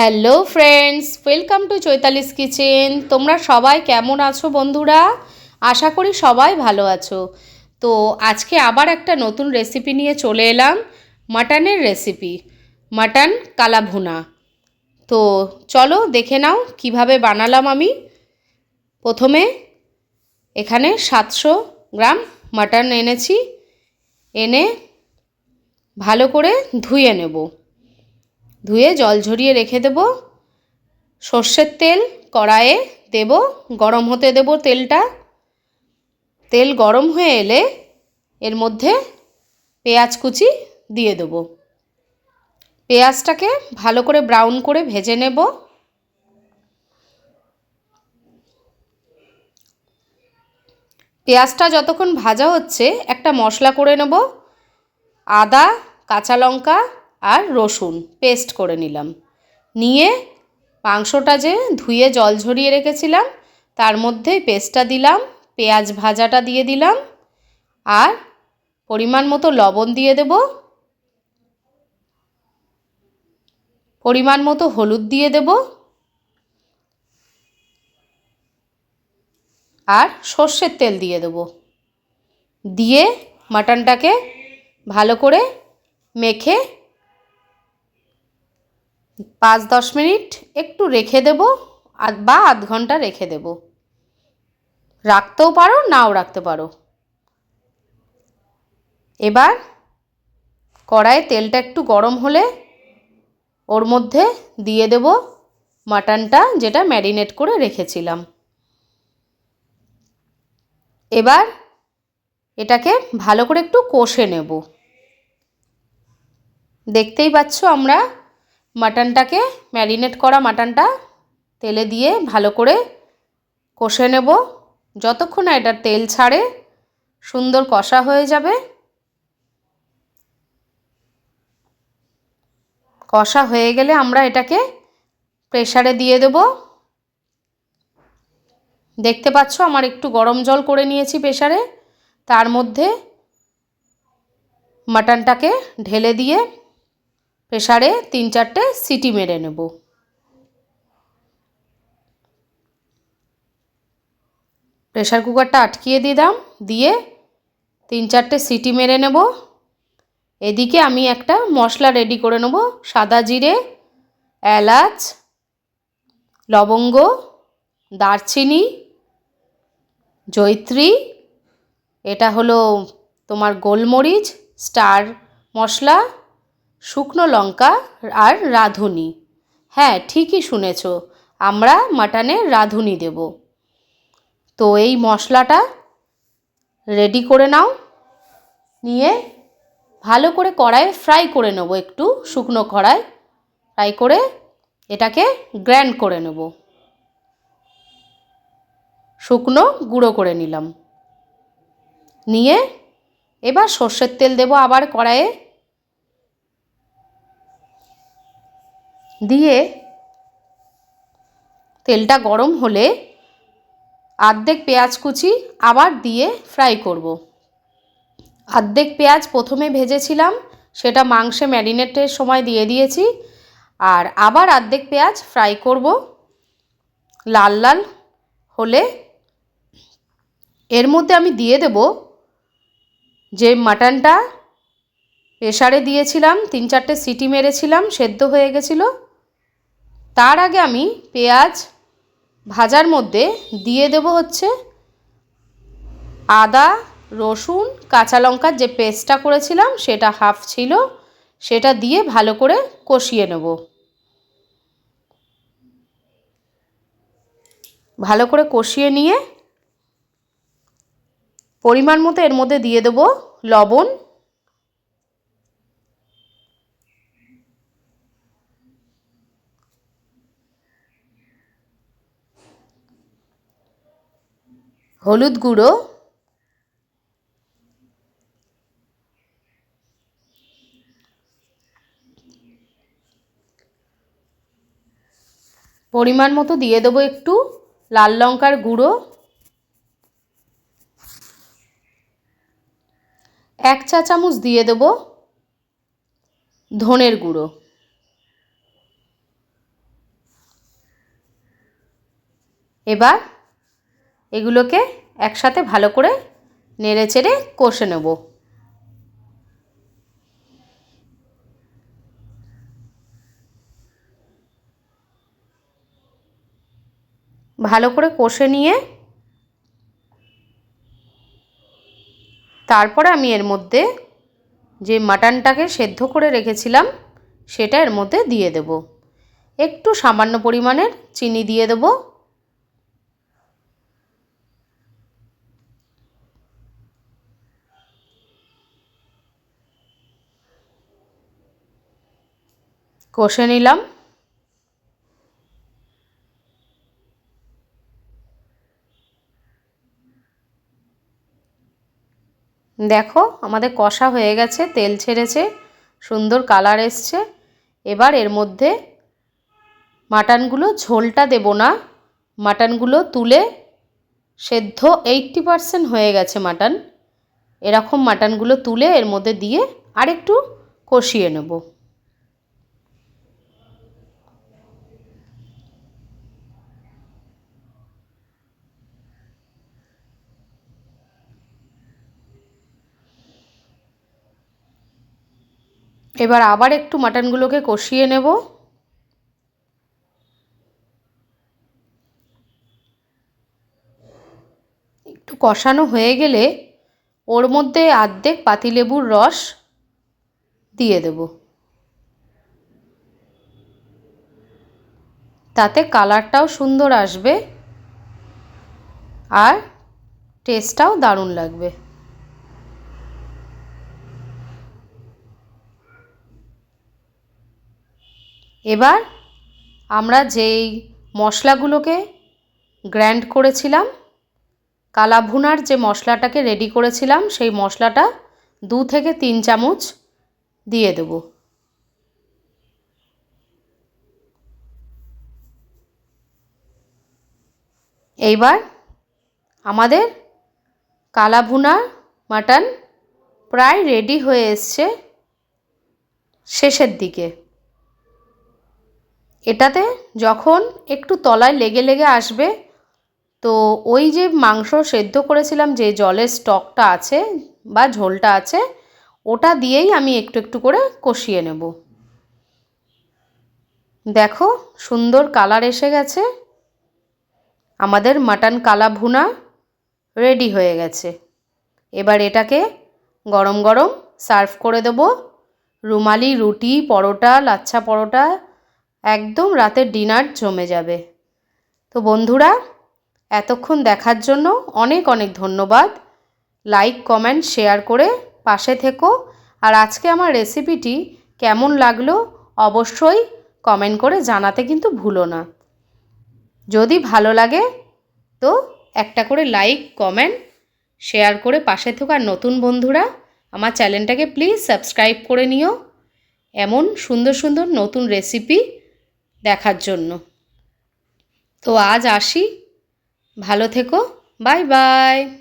Hello friends welcome to Chaitali's kitchen তোমরা সবাই কেমন আছো বন্ধুরা? আশা করি সবাই ভালো আছো। তো আজকে আবার একটা নতুন রেসিপি নিয়ে চলে এলাম। মাটনের রেসিপি মাটন কালাভুনা। তো চলো দেখে নাও কীভাবে বানালাম আমি। প্রথমে এখানে সাতশো গ্রাম মাটন এনেছি। এনে ভালো করে ধুয়ে নেব। ধুয়ে জল ঝরিয়ে রেখে দেব। সর্ষের তেল কড়াইয়ে দেব। গরম হতে দেব তেলটা। তেল গরম হয়ে এলে এর মধ্যে পেঁয়াজ কুচি দিয়ে দেব। পেঁয়াজটাকে ভালো করে ব্রাউন করে ভেজে নেব। পেঁয়াজটা যতক্ষণ ভাজা হচ্ছে একটা মশলা করে নেব। আদা, কাঁচা লঙ্কা আর রসুন পেস্ট করে নিলাম। নিয়ে মাংসটা যে ধুয়ে জল ঝরিয়ে রেখেছিলাম, তার মধ্যে পেস্টটা দিলাম, পেঁয়াজ ভাজাটা দিয়ে দিলাম, আর পরিমাণ মতো লবণ দিয়ে দেব, পরিমাণ মতো হলুদ দিয়ে দেব, আর সর্ষের তেল দিয়ে দেব। দিয়ে মাটনটাকে ভালো করে মেখে পাঁচ দশ মিনিট একটু রেখে দেব বা আধ ঘণ্টা রেখে দেব। রাখতেও পারো, নাও রাখতে পারো। এবার কড়াইয়ে তেলটা একটু গরম হলে ওর মধ্যে দিয়ে দেব মাটনটা, যেটা ম্যারিনেট করে রেখেছিলাম। এবার এটাকে ভালো করে একটু কষে নেব। দেখতেই পাচ্ছ আমরা মাটনটাকে ম্যারিনেট করা মাটনটা তেলে দিয়ে ভালো করে কষে নেব। যতক্ষণ না এটার তেল ছাড়ে, সুন্দর কষা হয়ে যাবে। কষা হয়ে গেলে আমরা এটাকে প্রেশারে দিয়ে দেব। দেখতে পাচ্ছ আমার একটু গরম জল করে নিয়েছি প্রেশারে তার মধ্যে মাটনটাকে ঢেলে দিয়ে প্রেশারে তিন চারটে সিটি মেরে নেব। প্রেশার কুকারটা আটকিয়ে দিলাম দিয়ে তিন চারটে সিটি মেরে নেব। এদিকে আমি একটা মশলা রেডি করে নেব, সাদা জিরে, এলাচ, লবঙ্গ, দারচিনি জৈত্রী এটা হলো তোমার গোলমরিচ, স্টার মশলা শুকনো লঙ্কা আর রাঁধুনি। হ্যাঁ ঠিকই শুনেছ, আমরা মাটনে রাঁধুনি দেব। তো এই মশলাটা রেডি করে নাও। নিয়ে ভালো করে কড়াইয়ে ফ্রাই করে নেব একটু, শুকনো কড়াই। ফ্রাই করে এটাকে গ্র্যান্ড করে নেব। শুকনো গুঁড়ো করে নিলাম। নিয়ে এবার সর্ষের তেল দেবো আবার কড়াইয়ে। দিয়ে তেলটা গরম হলে আর্ধেক পেঁয়াজ কুচি আবার দিয়ে ফ্রাই করব। আর্ধেক পেঁয়াজ প্রথমে ভেজেছিলাম, সেটা মাংসে ম্যারিনেটের সময় দিয়ে দিয়েছি, আর আবার আর্ধেক পেঁয়াজ ফ্রাই করব লাল লাল হলে এর মধ্যে আমি দিয়ে দেব যে মাটনটা প্রেশারে দিয়েছিলাম, তিন চারটে সিটি মেরেছিলাম, সেদ্ধ হয়ে গেছিল তার আগে আমি পেঁয়াজ ভাজার মধ্যে দিয়ে দেব হচ্ছে আদা, রসুন, কাঁচা লঙ্কার যে পেস্টটা করেছিলাম সেটা হাফ ছিল, সেটা দিয়ে ভালো করে কষিয়ে নেব। ভালো করে কষিয়ে নিয়ে পরিমাণ মতো এর মধ্যে দিয়ে দেব লবণ হলুদ গুঁড়ো, পরিমাণ মতো দিয়ে দেবো একটু লাল লঙ্কার গুঁড়ো, এক চা চামচ দিয়ে দেবো ধনের গুঁড়ো। এবার এগুলোকে একসাথে ভালো করে নেড়ে চেড়ে কষে নেব। ভালো করে কষে নিয়ে তারপরে আমি এর মধ্যে যে মাটনটাকে সেদ্ধ করে রেখেছিলাম, সেটা এর মধ্যে দিয়ে দেব। একটু সামান্য পরিমাণের চিনি দিয়ে দেব। কষে নিলাম। দেখো, আমাদের কষা হয়ে গেছে, তেল ছেড়েছে, সুন্দর কালার এসছে। এবার এর মধ্যে মাটনগুলো, ঝোলটা দেব না। মাটনগুলো তুলে সেদ্ধ এইট্টি পারসেন্ট হয়ে গেছে মাটন। এরকম মাটনগুলো তুলে এর মধ্যে দিয়ে আরেকটু কষিয়ে নেব। এবার আবার একটু মাটনগুলোকে কষিয়ে নেব। একটু কষানো হয়ে গেলে ওর মধ্যে আর্ধেক পাতিলেবুর রস দিয়ে দেব। তাতে কালারটাও সুন্দর আসবে আর টেস্টটাও দারুণ লাগবে। এবার আমরা যেই মশলাগুলোকে গ্র্যান্ড করেছিলাম কালা ভুনার যে মশলাটাকে রেডি করেছিলাম, সেই মশলাটা দু থেকে তিন চামচ দিয়ে দেব। এইবার আমাদের কালা ভুনা মাটন প্রায় রেডি হয়ে এসছে শেষের দিকে। এটাতে যখন একটু তলায় লেগে লেগে আসবে, তো ওই যে মাংস সেদ্ধ করেছিলাম, যে জলের স্টকটা আছে বা ঝোলটা আছে, ওটা দিয়েই আমি একটু একটু করে কষিয়ে নেব। দেখো, সুন্দর কালার এসে গেছে। আমাদের মাটন কালা ভুনা রেডি হয়ে গেছে। এবার এটাকে গরম গরম সার্ভ করে দেবো। রুমালি, রুটি, পরোটা, লাচ্ছা পরোটা একদম রাতের ডিনার জমে যাবে। তো বন্ধুরা, এতক্ষণ দেখার জন্য অনেক অনেক ধন্যবাদ। লাইক, কমেন্ট, শেয়ার করে পাশে থেকো। আর আজকে আমার রেসিপিটি কেমন লাগল অবশ্যই কমেন্ট করে জানাতে কিন্তু ভুলো না। যদি ভালো লাগে তো একটা করে লাইক, কমেন্ট, শেয়ার করে পাশে থেকো আর নতুন বন্ধুরা, আমার চ্যানেলটাকে প্লিজ সাবস্ক্রাইব করে নিও। এমন সুন্দর সুন্দর নতুন রেসিপি দেখার জন্য। তো আজ আসি। ভালো থেকো। Bye bye.